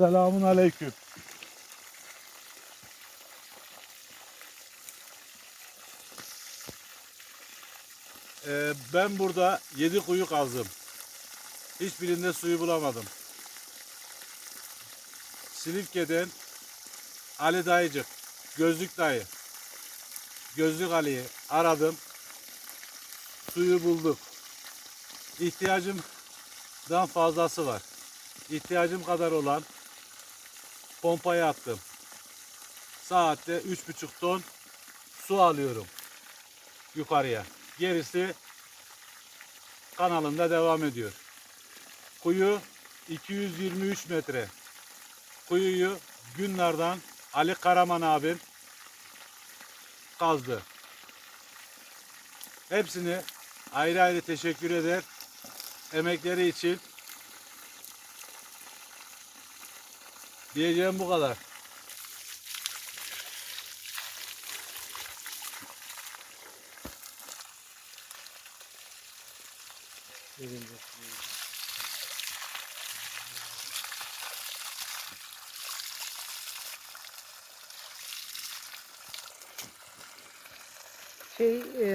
Selamun aleyküm. Ee, ben burada yedi kuyu kazdım. Hiçbirinde suyu bulamadım. Silifke'den Ali Dayıcık, Gözlük Dayı, Gözlük Ali'yi aradım. Suyu bulduk. İhtiyacımdan fazlası var. İhtiyacım kadar olan pompaya attım. Saatte 3,5 ton su alıyorum yukarıya. Gerisi kanalında devam ediyor. Kuyu 223 metre. Kuyuyu günlerden Ali Karaman abim kazdı. Hepsini ayrı ayrı teşekkür eder. Emekleri için diyeceğim bu kadar. Şey, e,